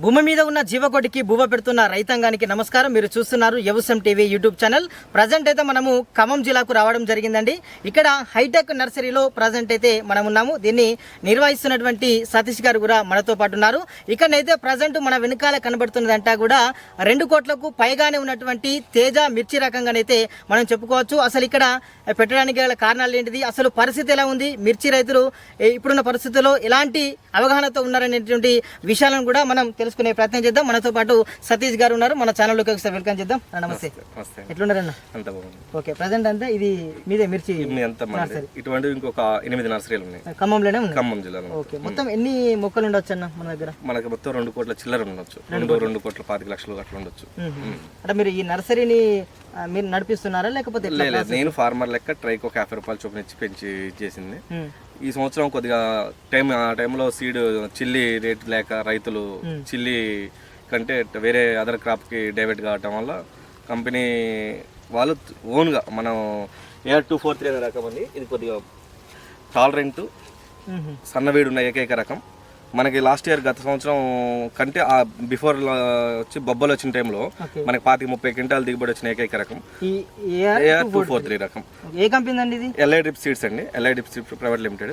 భూమి మీద ఉన్న జీవకోటికి బువ్వ పెడుతున్న రైతాంగానికి నమస్కారం. మీరు చూస్తున్నారు Yavasam TV YouTube channel. Present అయితే మనము ఖమ్మం జిల్లాకు రావడం జరిగిందండి. ఇక్కడ హైటెక్ నర్సరీలో ప్రజెంట్ అయితే మనం ఉన్నాము. దీన్ని నిర్వహిస్తున్నటువంటి సతీష్ గారు కూడా మనతో పాటు ఉన్నారు. ఇక్కడనైతే ప్రజెంట్ మన వెనకాల కనబడుతున్నదంటా కూడా రెండు కోట్లకు పైగానే ఉన్నటువంటి తేజ మిర్చి రకంగానైతే మనం చెప్పుకోవచ్చు. అసలు ఇక్కడ పెట్టడానికి గల కారణాలు ఏంటిది? అసలు పరిస్థితి ఎలా ఉంది? మిర్చి రైతులు ఇప్పుడున్న పరిస్థితుల్లో ఎలాంటి అవగాహనతో ఉన్నారనేటువంటి విషయాలను కూడా మనం తెలుసుకునే ప్రయత్నం చేద్దాం. మనతో పాటు సతీష్ గారు ఉన్నారు. మన ఛానల్లోకి ఒకసారి వెల్కమ్ చేద్దాం. నమస్తే. ఎట్లున్నారన్న? అంత బాగుంది. ఓకే ప్రజెంట్ అంతా ఇది మీదే మిర్చి ఇటువంటి ఇంకొక ఎనిమిది నర్సరీలు ఉన్నాయి. ఖమ్మంలోనే ఖమ్మం జిల్లాలో ఓకే మొత్తం ఎన్ని మొక్కలు ఉండొచ్చు అన్న మన దగ్గర? మనకి మొత్తం రెండు కోట్ల చిల్లర ఉండొచ్చు. రెండు రెండు కోట్ల. పాతిక లక్షలు అట్లా ఉండొచ్చు. అంటే మీరు ఈ నర్సరీని మీరు నడిపిస్తున్నారా లేకపోతే? లేదు నేను ఫార్మర్ లెక్క ట్రైకి ఒక యాభై రూపాయలు చొప్పున ఇచ్చి పెంచి చేసింది. ఈ సంవత్సరం కొద్దిగా టైం ఆ టైంలో సీడ్ చిల్లీ రేట్ లేక రైతులు చిల్లీ కంటే వేరే అదర్ క్రాప్కి డైవర్ట్ కావటం వల్ల కంపెనీ వాళ్ళు ఓన్గా మనం ఏఆర్ టూ ఫోర్ త్రీ అనే రకం ఉంది. ఇది కొద్దిగా టాలరెంట్. సన్నవేడు ఉన్న ఏకైక రకం. మనకి లాస్ట్ ఇయర్ గత సంవత్సరం కంటే ఆ బిఫోర్ వచ్చి బొబ్బలు వచ్చిన టైంలో. మనకి పాతిక ముప్పై క్వింటాల్ దిగుబడి వచ్చిన ఏకైక రకం. ఏఆర్ టూ ఫోర్ త్రీ రకం. ఏ కంపెనీ అండి ఇది? ఎల్ఐ డ్రిప్ సీడ్స్ అండి. L I drip seeds private limited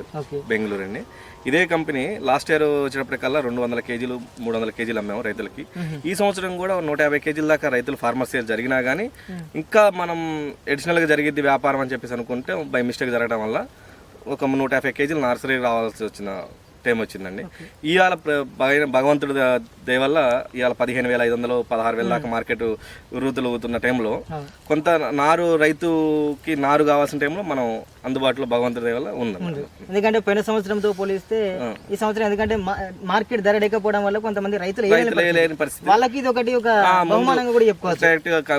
Bengaluru అండి. ఇదే కంపెనీ లాస్ట్ ఇయర్ వచ్చినప్పటికల్లా రెండు వందల కేజీలు మూడు వందల కేజీలు అమ్మాము రైతులకి. ఈ సంవత్సరం కూడా నూట యాభై కేజీల దాకా రైతులు ఫార్మర్ సేల్ జరిగినా కానీ ఇంకా మనం అడిషనల్గా జరిగిద్ది వ్యాపారం అని చెప్పేసి అనుకుంటే బై మిస్టేక్ జరగడం వల్ల ఒక నూట యాభై కేజీలు నర్సరీ రావాల్సి వచ్చిన టైం వచ్చిందండి ఇవాళ భగవంతుడి వల్ల ఇవాళ పదిహేను వేల ఐదు వందలు పదహారు వేల దాకా మార్కెట్ వృద్ధులు అవుతున్న టైంలో. కొంత నారు రైతుకి నారు కావాల్సిన టైంలో మనం అందుబాటులో భగవంతుడి దయ వల్ల ఉందండి ఎందుకంటే పోయిన సంవత్సరంతో పోలిస్తే ఈ సంవత్సరం ఎందుకంటే మార్కెట్ ధర లేకపోవడం వల్ల కొంతమంది రైతులు పరిస్థితి. వాళ్ళకి ఇది ఒకటి ఒక బహుమానంగా కూడా చెప్పుకోవచ్చు.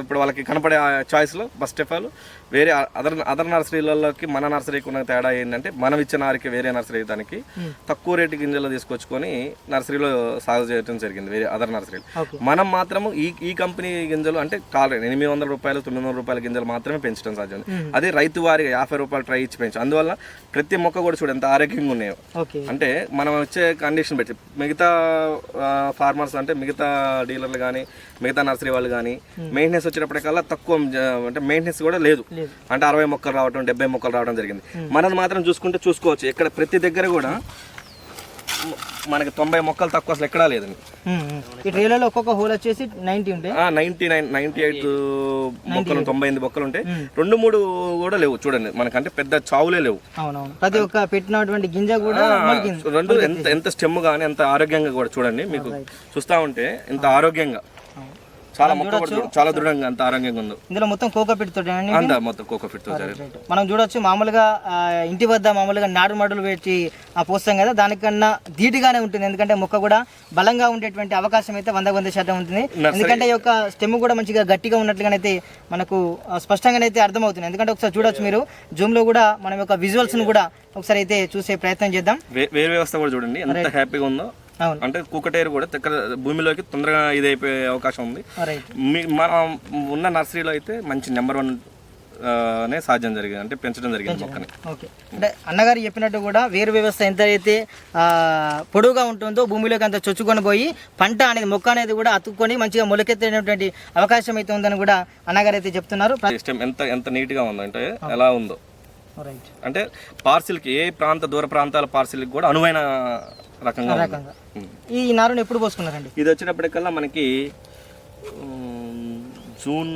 ఇప్పుడు వాళ్ళకి కనపడే చాయిస్లో ఫస్ట్ ఆఫ్ ఆల్ వేరే అదర్ అదర్ నర్సరీలలోకి మన నర్సరీకి ఉన్న తేడా ఏంటంటే మనం ఇచ్చే నారికి వేరే నర్సరీ దానికి తక్కువ రేటు గింజలు తీసుకొచ్చుకొని నర్సరీలో సాగు చేయడం జరిగింది వేరే అదర్ నర్సరీలు మనం మాత్రము ఈ ఈ కంపెనీ గింజలు అంటే కాల్ ఎనిమిది వందల రూపాయలు తొమ్మిది వందల రూపాయల గింజలు మాత్రమే పెంచడం సాధ్యం అదే రైతు వారిగా యాభై రూపాయలు ట్రై ఇచ్చి పెంచు. అందువల్ల ప్రతి మొక్క కూడా చూడు ఎంత ఆరోగ్యంగా ఉన్నాయో. అంటే మనం వచ్చే కండిషన్ పెట్టి మిగతా ఫార్మర్స్ అంటే మిగతా డీలర్లు కానీ మిగతా నర్సరీ వాళ్ళు కానీ మెయింటెనెన్స్ వచ్చేటప్పటికల్లా తక్కువ అంటే మెయింటెనెన్స్ కూడా లేదు. అంటే అరవై మొక్కలు రావడం డెబ్బై మొక్కలు రావడం జరిగింది. మనది మాత్రం చూసుకుంటే చూసుకోవచ్చు. ఇక్కడ ప్రతి దగ్గర కూడా మనకి తొంభై మొక్కలు తక్కువ అసలు ఎక్కడా లేదండి. ఈ ట్రేలలో ఒక్కొక్క హోల్ వచ్చేసి నైన్టీ ఉంటాయి నైన్టీ నైన్ నైన్టీ ఎయిట్ మొక్కలు తొంభై ఎనిమిది మొక్కలు ఉంటాయి రెండు మూడు కూడా లేవు చూడండి. మనకంటే పెద్ద చావులే లేవు. అవునవును. ప్రతి ఒక్క పెట్టినటువంటి గింజ కూడా రెండు ఎంత ఎంత స్టెమ్ కానీ ఎంత ఆరోగ్యంగా కూడా చూడండి. మీకు చూస్తా ఉంటే ఎంత ఆరోగ్యంగా. చాలా మొక్క చాలా దృఢంగా అంత ఆరోగ్యంగా ఉందో. ఇందులో మొత్తం అంత మొత్తం తో మనం చూడొచ్చు మామూలుగా ఇంటి వద్ద మామూలుగా నాడు మడులు పెట్టి ఆ, పోస్తాం కదా దానికన్నా ధీటుగానే ఉంటుంది. ఎందుకంటే మొక్క కూడా బలంగా ఉండేటువంటి అవకాశం అయితే వంద వంద శాతం ఉంటుంది. ఎందుకంటే ఈ యొక్క స్టెమ్ కూడా మంచిగా గట్టిగా ఉన్నట్లుగానైతే మనకు స్పష్టంగానైతే అర్థమవుతుంది. ఎందుకంటే ఒకసారి చూడొచ్చు మీరు జూమ్లో కూడా మనం యొక్క విజువల్స్ను కూడా ఒకసారి అయితే చూసే ప్రయత్నం చేద్దాం. వేరు వ్యవస్థ కూడా చూడండి. ఎంత హ్యాపీగా ఉందో. అంటే కుక్కటేరు కూడా దగ్గర భూమిలోకి తొందరగా ఇది అయిపోయే అవకాశం ఉంది. మన ఉన్న నర్సరీలో అయితే మంచి నెంబర్ వన్ నే సాధ్యం జరిగింది. అంటే పెంచడం జరిగింది మొక్కని. ఓకే. అంటే అన్నగారు చెప్పినట్టు కూడా వేరు వ్యవస్థ ఎంత అయితే పొడవుగా ఉంటుందో భూమిలోకి అంత చొచ్చుకొని పోయి పంట అనేది మొక్క అనేది కూడా అతుక్కొని మంచిగా మొలకెత్తేటువంటి అవకాశం అయితే ఉందని కూడా అన్నగారు అయితే చెప్తున్నారు. ఎంత ఎంత నీట్గా ఉందో అంటే ఎలా ఉందో. అంటే పార్సిల్కి ఏ ప్రాంత దూర ప్రాంతాల పార్సిల్కి కూడా అనువైన రకంగా రకంగా. ఈ నారుని ఎప్పుడు పోసుకున్నారండి? ఇది వచ్చినప్పటికల్లా మనకి జూన్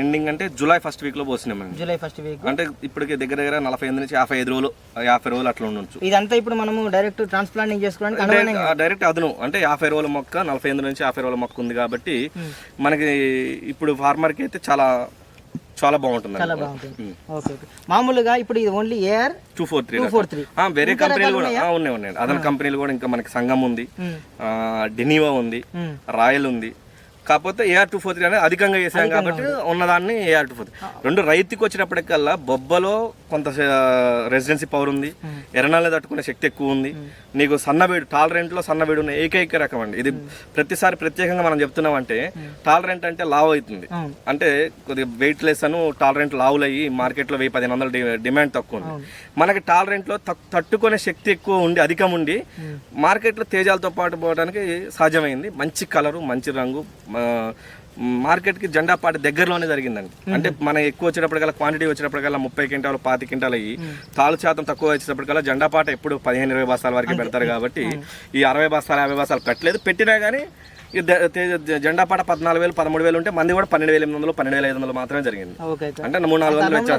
ఎండింగ్ అంటే జూలై ఫస్ట్ వీక్లో పోసినామండి. July first week. అంటే ఇప్పటికి దగ్గర దగ్గర నలభై ఎనిమిది నుంచి యాభై ఐదు రోజులు యాభై రోజులు అట్లా ఉండొచ్చు. ఇదంతా ఇప్పుడు మనము డైరెక్ట్ ట్రాన్స్ప్లాంటింగ్ చేసుకోవడానికి డైరెక్ట్ అదను. అంటే యాభై రోజుల మొక్క నలభై ఎనిమిది నుంచి యాభై రోజుల మొక్క ఉంది కాబట్టి మనకి ఇప్పుడు ఫార్మర్కి అయితే చాలా చాలా బాగుంటుంది చాలా బాగుంటుంది. Okay okay. మామూలుగా ఇప్పుడు ఇది only A R two four three two four three. వేరే కంపెనీలు కూడా ఆ, ఉన్నాయి ఉన్నాయి. అదర్ కంపెనీలు కూడా ఇంకా మనకి సంఘం ఉంది. డెనీవా ఉంది. రాయల్ ఉంది. కాకపోతే ఏఆర్ టూ ఫోర్ త్రీ అనేది అధికంగా వేసాం కాబట్టి ఉన్నదాన్ని ఏఆర్ టూ ఫోర్ రెండు రైతుకి వచ్చినప్పటికల్లా బొబ్బలో కొంత రెసిడెన్సీ పవర్ ఉంది. ఎర్రనాళ్ళని తట్టుకునే శక్తి ఎక్కువ ఉంది. నీకు సన్నబీడు టాలరెంట్లో సన్నబీడు ఉన్న ఏకైక రకం అండి. ఇది ప్రతిసారి ప్రత్యేకంగా మనం చెప్తున్నాం అంటే టాలరెంట్ అంటే లావ్ అవుతుంది. అంటే కొద్దిగా వెయిట్ లెస్ అను టాలరెంట్ లావులు అయ్యి మార్కెట్లో వెయ్యి పదిహేను వందల డిమాండ్ తక్కువ ఉంది. మనకి టాలరెంట్లో తక్- తట్టుకునే శక్తి ఎక్కువ ఉండి అధికం ఉండి మార్కెట్లో తేజాలతో పాటు పోవడానికి సాధ్యమైంది. మంచి కలరు మంచి రంగు మార్కెట్కి జెండా పాట దగ్గరలోనే జరిగిందండి. అంటే మన ఎక్కువ వచ్చేటప్పటికల్లా క్వాంటిటీ వచ్చేటప్పటికల్లా ముప్పై క్వింటాలు పాతి క్వింటాలు అయ్యి తాలు శాతం తక్కువ వచ్చేటప్పటికల్లా జెండా పాట ఎప్పుడు పదిహేను ఇరవై బస్తాల వరకు పెడతారు కాబట్టి ఈ అరవై బస్తాలు యాభై బస్తాలు పెట్టలేదు పెట్టినా కానీ జెండా పాట పద్నాలుగు వేలు పదమూడు వేలు ఉంటే మంది కూడా పన్నెండు వేల ఎనిమిది వందలు పన్నెండు వేల ఐదు వందలు మాత్రమే జరిగింది. అంటే మూడు నాలుగు వందలు ఉండే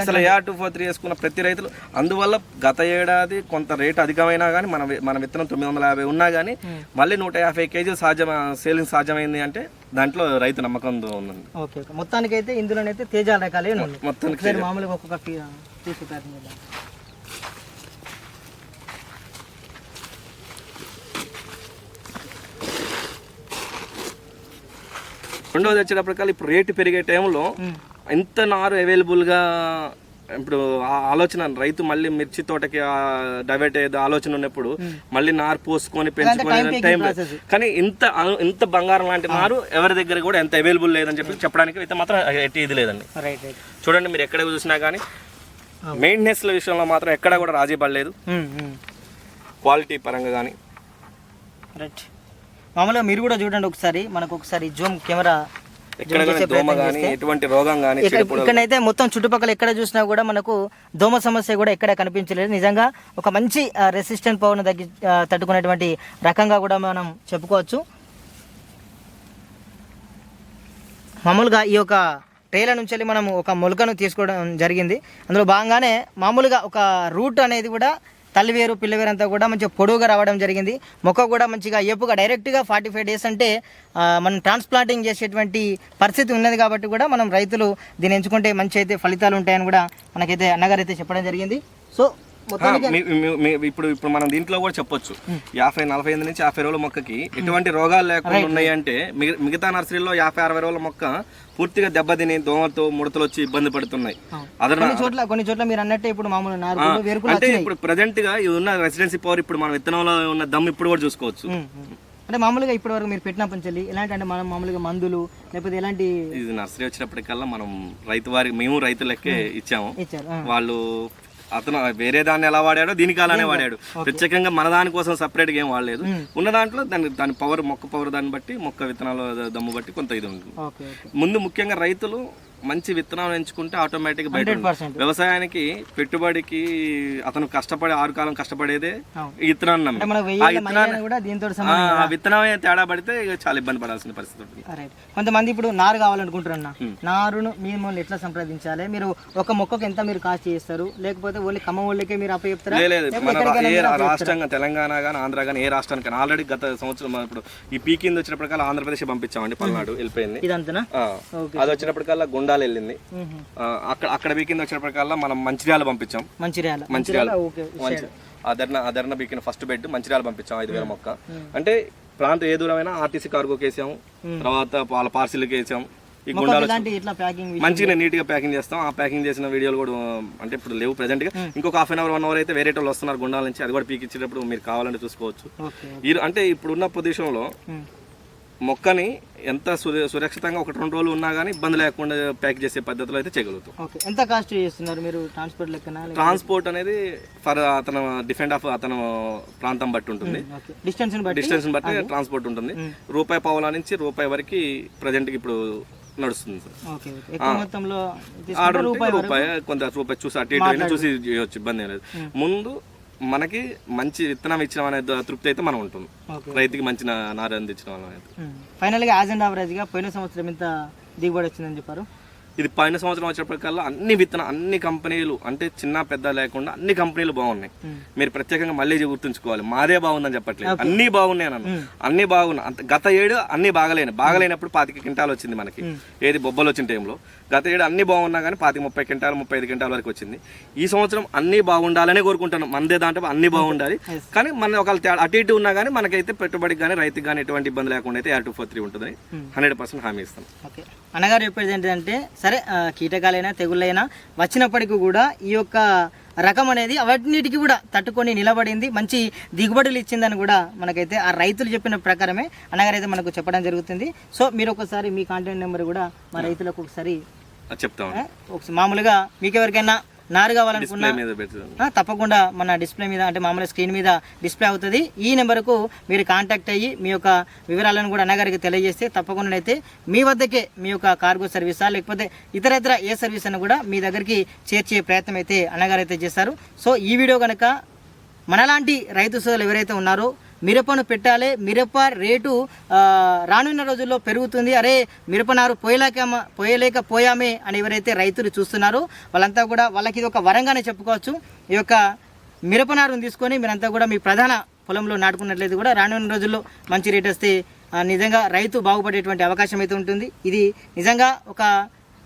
అసలు ఏ టూ ఫోర్ త్రీ వేసుకున్న ప్రతి రైతులు అందువల్ల గత ఏడాది కొంత రేటు అధికమైనా కానీ మన మన విత్తనం తొమ్మిది వందల యాభై ఉన్నా కానీ మళ్ళీ నూట యాభై కేజీలు సాధ్యం సేలింగ్ సాధ్యమైంది అంటే దాంట్లో రైతు నమ్మకం ఉందండి. ఓకే మొత్తానికి అయితే ఇందులోనైతే తేజాల రకాలే మొత్తానికి మామూలుగా ఒక్కొక్క ఫీ- తీసి ప్యాకింగ్ చేద్దాం రెండోది వచ్చేటప్పటికల్లా ఇప్పుడు రేటు పెరిగే టైంలో ఇంత నారు అవైలబుల్గా ఇప్పుడు ఆ ఆలోచన రైతు మళ్ళీ మిర్చి తోటకి డైవర్ట్ అయ్యే ఆలోచన ఉన్నప్పుడు మళ్ళీ నారు పోసుకొని పెంచుకొని టైం. కానీ ఇంత ఇంత బంగారం లాంటి నారు ఎవరి దగ్గర కూడా ఎంత అవైలబుల్ లేదని చెప్పి చెప్పడానికి అయితే మాత్రం ఎట్టి ఇది లేదండి. చూడండి మీరు ఎక్కడ చూసినా కానీ మెయింటెనెన్స్ విషయంలో మాత్రం ఎక్కడ కూడా రాజీ పడలేదు. క్వాలిటీ పరంగా కానీ. రైట్ మామూలుగా మీరు కూడా చూడండి ఒకసారి మనకు ఒకసారి జూమ్ కెమెరా ఎటువంటి రోగం కానీ ఇక్కడైతే మొత్తం చుట్టుపక్కల ఎక్కడ చూసినా కూడా మనకు దోమ సమస్య కూడా ఎక్కడ కనిపించలేదు. నిజంగా ఒక మంచి రెసిస్టెంట్ పవర్ను తగ్గి తట్టుకునేటువంటి రకంగా కూడా మనం చెప్పుకోవచ్చు. మామూలుగా ఈ యొక్క ట్రేల నుంచి వెళ్ళి మనం ఒక మొలకను తీసుకోవడం జరిగింది. అందులో భాగంగానే మామూలుగా ఒక రూట్ అనేది కూడా తల్లివేరు పిల్లవేరు అంతా కూడా మంచిగా పొడవుగా రావడం జరిగింది. మొక్క కూడా మంచిగా ఏపుగా డైరెక్ట్గా ఫార్టీ ఫైవ్ డేస్ అంటే మనం ట్రాన్స్ప్లాంటింగ్ చేసేటువంటి పరిస్థితి ఉన్నది కాబట్టి కూడా మనం రైతులు దీన్ని ఎంచుకుంటే మంచి అయితే ఫలితాలు ఉంటాయని కూడా మనకైతే అన్నగారు అయితే చెప్పడం జరిగింది. సో ఇప్పుడు ఇప్పుడు మనం దీంట్లో కూడా చెప్పొచ్చు. యాభై నలభై ఎనిమిది నుంచి యాభై రోజుల మొక్కకి ఎటువంటి రోగాలు లేకుండా ఉన్నాయి అంటే మిగ- మిగతా నర్సరీలో యాభై అరవై రోజుల మొక్క పూర్తిగా దెబ్బతిని దోమలతో ముడతలు వచ్చి ఇబ్బంది పడుతున్నాయి. కొన్ని చోట్ల కొన్ని చోట్ల మీరు అన్నట్టే ఇప్పుడు మామూలు అంటే ఇప్పుడు ప్రజెంట్గా ఇది ఉన్న రెసిడెన్సీ పవర్ ఇప్పుడు మన విత్తనంలో ఉన్న దమ్ ఇప్పుడు కూడా చూసుకోవచ్చు. అంటే మామూలుగా ఇప్పటి వరకు మీరు పెట్టిన పంచలి ఎలాంటి అంటే మనం మామూలుగా మందులు లేకపోతే ఎలాంటి ఇది నర్సరీ వచ్చినప్పటికల్లా మనం రైతు వారికి మేము రైతులకే ఇచ్చాము. వాళ్ళు అతను వేరే దాన్ని ఎలా వాడాడో దీనికి అలానే వాడాడు. ప్రత్యేకంగా మన దాని కోసం సపరేట్గా ఏం వాడలేదు. ఉన్న దాంట్లో దాని దాని పవర్ మొక్క పవర్ దాన్ని బట్టి మొక్క విత్తనాల దమ్ము బట్టి కొంత ఇది ఉంటుంది. ముందు ముఖ్యంగా రైతులు మంచి విత్తనాలు ఎంచుకుంటే ఆటోమేటిక్ బయట వ్యవసాయానికి పెట్టుబడికి అతను కష్టపడి ఆరు కాలం కష్టపడేదే. ఈ విత్తనాన్ని ఆ విత్తనమే తేడా పడితే చాలా ఇబ్బంది పడాల్సిన పరిస్థితి ఉంటుంది. కొంతమంది ఇప్పుడు నారు కావాలనుకుంటారు అన్న. నారును మిమ్మల్ని ఎట్లా సంప్రదించాలి? మీరు ఒక మొక్కకు ఎంత మీరు కాస్ట్ చేస్తారు? లేకపోతే ఓన్లీ ఖమ్మం వాళ్ళకే మీరు అప్ప చెప్తారా? లే- లేదు. ఏ అప్పచెప్తారా? రాష్ట్రంగా తెలంగాణ కానీ ఆంధ్ర కానీ ఏ రాష్ట్రానికి ఆల్రెడీ గత సంవత్సరం ఇప్పుడు ఈ పీకింది వచ్చినప్పటికల్లా ఆంధ్రప్రదేశ్ పంపించామండి పల్నాడు వెళ్ళిపోయింది. ఓకే. అది వచ్చినప్పటికల్లా గుండాలు వెళ్ళింది అక్కడ అక్కడ పీకింది వచ్చినప్పటికల్లా మనం మంచిర్యాల పంపించాం. మంచిర్యాల. మంచిర్యాల. అదర్న అదర్న బీకిన ఫస్ట్ బెడ్ మంచిర్యాల పంపించాం ఐదు వేల మొక్క. అంటే ప్రాంతం ఏ దూరమైనా ఆర్టీసీ కార్గోకి వేసాం తర్వాత వాళ్ళ పార్సిల్కి వేసాం ఈ గుండాలు మంచిగా నీట్గా ప్యాకింగ్ చేస్తాం. ఆ ప్యాకింగ్ చేసిన వీడియోలు కూడా అంటే ఇప్పుడు లేవు ప్రెజెంట్గా. ఇంకొక half an hour one hour అయితే వేరే వాళ్ళు వస్తున్నారు గుండాల నుంచి. అది కూడా పీకి ఇచ్చేటప్పుడు మీరు కావాలంటే చూసుకోవచ్చు. అంటే ఇప్పుడున్న పొజిషన్లో మ్మ్. మొక్కని ఎంత సుర- సురక్షితంగా ఒక రెండు రోజులు ఉన్నా కానీ ఇబ్బంది లేకుండా ప్యాక్ చేసే పద్ధతిలో అయితే చేయగలుగుతాం. ఓకే. ఎంత కాస్ట్ చేస్తున్నారు మీరు ట్రాన్స్పోర్ట్ లెక్కన? ట్రాన్స్పోర్ట్ అనేది ఫర్ అతను డిఫెండ్ ఆఫ్ అతను ప్రాంతం బట్టి ఉంటుంది. డిస్టెన్స్ బట్టి? డిస్టెన్స్ బట్టి ట్రాన్స్పోర్ట్ ఉంటుంది. రూపాయి పావుల నుంచి రూపాయి వరకు ప్రజెంట్ ఇప్పుడు నడుస్తుంది సార్. రూపాయి కొంత రూపాయి చూసి అటు ఇటు చూసి చేయొచ్చు ఇబ్బంది లేదు. ముందు మనకి మంచి విత్తనం ఇచ్చిన అనే తృప్తి అయితే మనం ఉంటుంది రైతుకి మంచి నారు అందించిన వాళ్ళం అయితే. ఫైనల్గా యాజ్ అండ్ యావరేజ్గా పోయిన సంవత్సరం ఎంత దిగుబడి వచ్చిందని చెప్పారు. ఇది పైన సంవత్సరం వచ్చేప్పటికల్లా అన్ని విత్తన అన్ని కంపెనీలు అంటే చిన్న పెద్ద లేకుండా అన్ని కంపెనీలు బాగున్నాయి. మీరు ప్రత్యేకంగా మళ్ళీ గుర్తుంచుకోవాలి. మాదే బాగుందని చెప్పట్లేదు. అన్ని బాగున్నాయి అన్నాను అన్ని బాగున్నాయి అంత గత ఏడు అన్ని బాగలేని బాగలేనప్పుడు పాతిక క్వింటాలు వచ్చింది మనకి. ఏది బొబ్బలు వచ్చిన టైంలో. గత ఏడు అన్ని బాగున్నా కానీ పాతిక ముప్పై క్వింటాలు ముప్పై ఐదు క్వింటాల వరకు వచ్చింది. ఈ సంవత్సరం అన్ని బాగుండాలనే కోరుకుంటాను మనదే దాంట్లో అన్ని బాగుండాలి. కానీ మన ఒక అటు ఇటు ఉన్నా కానీ మనకైతే పెట్టుబడికి కానీ రైతుకి కానీ ఎటువంటి ఇబ్బంది లేకుండా అయితే ఆర్ టూ ఫోర్ త్రీ ఉంటుందని హండ్రెడ్ పర్సెంట్ హామీ ఇస్తాను ఓకే. అన్నగారు చెప్పేది ఏంటంటే సరే కీటకాలైనా తెగుళ్ళైనా వచ్చినప్పటికీ కూడా ఈ యొక్క రకం అనేది అవన్నిటికీ కూడా తట్టుకొని నిలబడింది మంచి దిగుబడులు ఇచ్చిందని కూడా మనకైతే ఆ రైతులు చెప్పిన ప్రకారమే అన్నగారు అయితే మనకు చెప్పడం జరుగుతుంది. సో మీరు ఒకసారి మీ కాంటాక్ట్ నెంబర్ కూడా మా రైతులకు ఒకసారి ఒకసారి మామూలుగా మీకు ఎవరికైనా నారు కావాలనుకున్నా తప్పకుండా మన డిస్ప్లే మీద అంటే మామూలు స్క్రీన్ మీద డిస్ప్లే అవుతుంది. ఈ నెంబర్కు మీరు కాంటాక్ట్ అయ్యి మీ యొక్క వివరాలను కూడా అన్నగారికి తెలియజేస్తే తప్పకుండా అయితే మీ వద్దకే మీ యొక్క కార్గో సర్వీసా లేకపోతే ఇతర ఇతర ఏ సర్వీస్ అని కూడా మీ దగ్గరికి చేర్చే ప్రయత్నం అయితే అన్నగారు అయితే చేస్తారు. సో ఈ వీడియో కనుక మనలాంటి రైతు సోదరులు ఎవరైతే ఉన్నారో మిరపను పెట్టాలి. మిరప రేటు రానున్న రోజుల్లో పెరుగుతుంది. అరే మిరపనారు పోయలేక పోయలేకపోయామే అని ఎవరైతే రైతులు చూస్తున్నారో వాళ్ళంతా కూడా వాళ్ళకి ఇది ఒక వరంగానే చెప్పుకోవచ్చు. ఈ యొక్క మిరపనారును తీసుకొని మీరంతా కూడా మీ ప్రధాన పొలంలో నాటుకున్నట్లయితే కూడా రానున్న రోజుల్లో మంచి రేట్ వస్తే నిజంగా రైతు బాగుపడేటువంటి అవకాశం అయితే ఉంటుంది. ఇది నిజంగా ఒక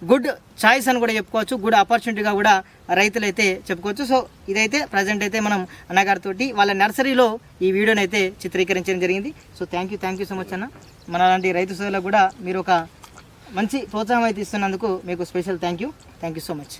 గుడ్ చాయిస్ అని కూడా చెప్పుకోవచ్చు. గుడ్ ఆపర్చునిటీగా కూడా రైతులు అయితే చెప్పుకోవచ్చు. సో ఇదైతే ప్రజెంట్ అయితే మనం అన్నగారితోటి వాళ్ళ నర్సరీలో ఈ వీడియోని అయితే చిత్రీకరించడం జరిగింది. So thank you thank you so much అన్న. మన లాంటి రైతు సోదరులకు కూడా మీరు ఒక మంచి ప్రోత్సాహం అయితే ఇస్తున్నందుకు మీకు special thank you thank you so much